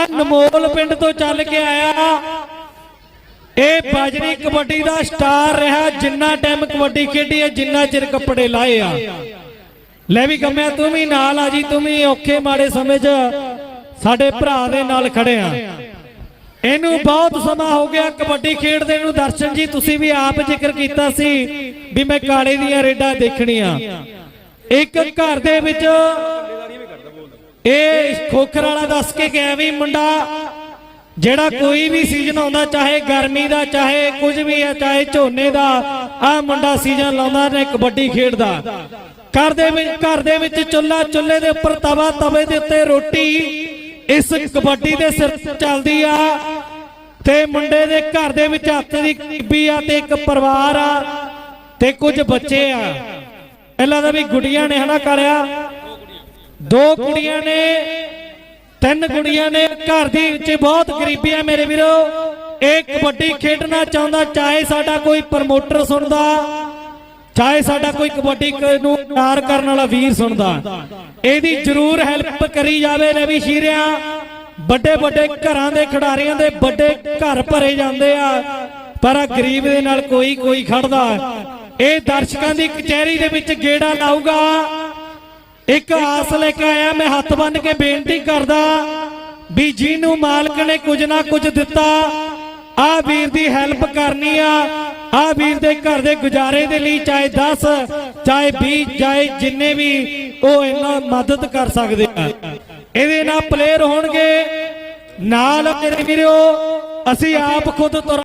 ਆ ਨਮੋਲ ਪਿੰਡ ਤੋਂ ਚੱਲ ਕੇ ਆਇਆ। ਇਹ ਬਾਜਰੀ ਕਬੱਡੀ ਦਾ ਸਟਾਰ ਰਿਹਾ, ਜਿੰਨਾ ਟਾਈਮ ਕਬੱਡੀ ਖੇਡੀ ਹੈ, ਜਿੰਨਾ ਚਿਰ ਕੱਪੜੇ ਲਾਏ ਆ। ਲੈ ਵੀ ਕੰਮਿਆ ਤੂੰ ਵੀ ਨਾਲ ਆ ਜੀ, ਤੂੰ ਵੀ ਔਖੇ ਮਾੜੇ ਸਮੇਂ 'ਚ ਸਾਡੇ ਭਰਾ ਦੇ ਨਾਲ ਖੜੇ ਆ। ਇਹਨੂੰ ਬਹੁਤ ਸਮਾਂ ਹੋ ਗਿਆ ਕਬੱਡੀ ਖੇਡਦੇ ਨੂੰ। ਦਰਸ਼ਨ ਜੀ, ਤੁਸੀਂ ਵੀ ਆਪ ਜ਼ਿਕਰ ਕੀਤਾ ਸੀ ਵੀ ਮੈਂ ਕਾਲੇ ਦੀਆਂ ਰੇਡਾਂ ਦੇਖਣੀਆਂ। ਇੱਕ ਘਰ ਦੇ ਵਿੱਚ ਇਹ ਖੋਖਰ ਵਾਲਾ ਦੱਸ ਕੇ ਗਿਆ ਵੀ ਮੁੰਡਾ, ਜਿਹੜਾ ਕੋਈ ਵੀ ਸੀਜ਼ਨ ਆਉਂਦਾ, ਚਾਹੇ ਗਰਮੀ ਦਾ, ਚਾਹੇ ਕੁਝ ਵੀ ਹੈ ਚਾਹੇ ਝੋਨੇ ਦਾ ਆ ਮੁੰਡਾ ਸੀਜ਼ਨ ਲਾਉਂਦਾ ਨੇ ਕਬੱਡੀ ਖੇਡਦਾ। ਘਰ ਦੇ ਵਿੱਚ, ਘਰ ਦੇ ਵਿੱਚ ਚੁੱਲਾ ਚੁੱਲ੍ਹੇ ਦੇ ਉੱਪਰ ਤਵਾ, ਤਵੇ ਦੇ ਉੱਤੇ ਰੋਟੀ, ਇਸ ਕਬੱਡੀ ਦੇ ਸਿਰ ਚੱਲਦੀ ਆ। ਤੇ ਮੁੰਡੇ ਦੇ ਘਰ ਦੇ ਵਿੱਚ ਹੱਥ ਦੀ ਬੀਬੀ ਆ ਤੇ ਇੱਕ ਪਰਿਵਾਰ ਆ ਤੇ ਕੁਝ ਬੱਚੇ ਆ। ਪਹਿਲਾਂ ਤਾਂ ਵੀ ਗੁੱਡੀਆਂ ਨੇ ਹਨਾ ਕਰਿਆ। ਦੋ ਕੁੜੀਆਂ ਨੇ, ਤਿੰਨ ਕੁੜੀਆਂ ਨੇ, ਘਰ ਦੀ ਵਿੱਚ ਬਹੁਤ ਗਰੀਬੀ ਆ ਮੇਰੇ ਵੀਰੋ। ਇਹ ਕਬੱਡੀ ਖੇਡਣਾ ਚਾਹੁੰਦਾ, ਚਾਹੇ ਸਾਡਾ ਕੋਈ ਪ੍ਰਮੋਟਰ ਸੁਣਦਾ, ਚਾਹੇ ਸਾਡਾ ਕੋਈ ਕਬੱਡੀ ਨੂੰ ਪਿਆਰ ਕਰਨ ਵਾਲਾ ਵੀਰ ਸੁਣਦਾ। ਇਹਦੀ ਜ਼ਰੂਰ ਹੈਲਪ ਕਰੀ ਜਾਵੇ ਲੈ ਵੀ ਸ਼ੀਰਿਆ। ਵੱਡੇ ਵੱਡੇ ਘਰਾਂ ਦੇ ਖਿਡਾਰੀਆਂ ਦੇ ਵੱਡੇ ਘਰ ਭਰੇ ਜਾਂਦੇ ਆ, ਪਰ ਆ ਗਰੀਬ ਦੇ ਨਾਲ ਕੋਈ ਕੋਈ ਖੜਦਾ। ਇਹ ਦਰਸ਼ਕਾਂ ਦੀ ਕਚਹਿਰੀ ਦੇ ਵਿੱਚ ਗੇੜਾ ਲਾਊਗਾ। ਇੱਕ ਆਸ ਲੈ ਕੇ ਆਇਆ, ਮੈਂ ਹੱਥ ਬੰਨ ਕੇ ਬੇਨਤੀ ਕਰਦਾ ਵੀ ਜਿਹਨੂੰ ਮਾਲਕ ਨੇ ਕੁਝ ਨਾ ਕੁਝ ਦਿੱਤਾ, ਆ ਵੀਰ ਦੀ ਹੈਲਪ ਕਰਨੀ ਆ। ਆ ਵੀਰ ਦੇ ਘਰ ਦੇ ਗੁਜ਼ਾਰੇ ਦੇ ਲਈ ਚਾਹੇ 10 ਚਾਹੇ 20 ਚਾਹੇ ਜਿੰਨੇ ਵੀ ਉਹ ਇਹਨਾਂ ਮਦਦ ਕਰ ਸਕਦੇ ਆ। ਇਹਦੇ ਨਾਲ ਪਲੇਅਰ ਹੋਣਗੇ। ਨਾਲ ਮੇਰੇ ਵੀਰੋ, ਅਸੀਂ ਆਪ ਖੁਦ ਤੁਰ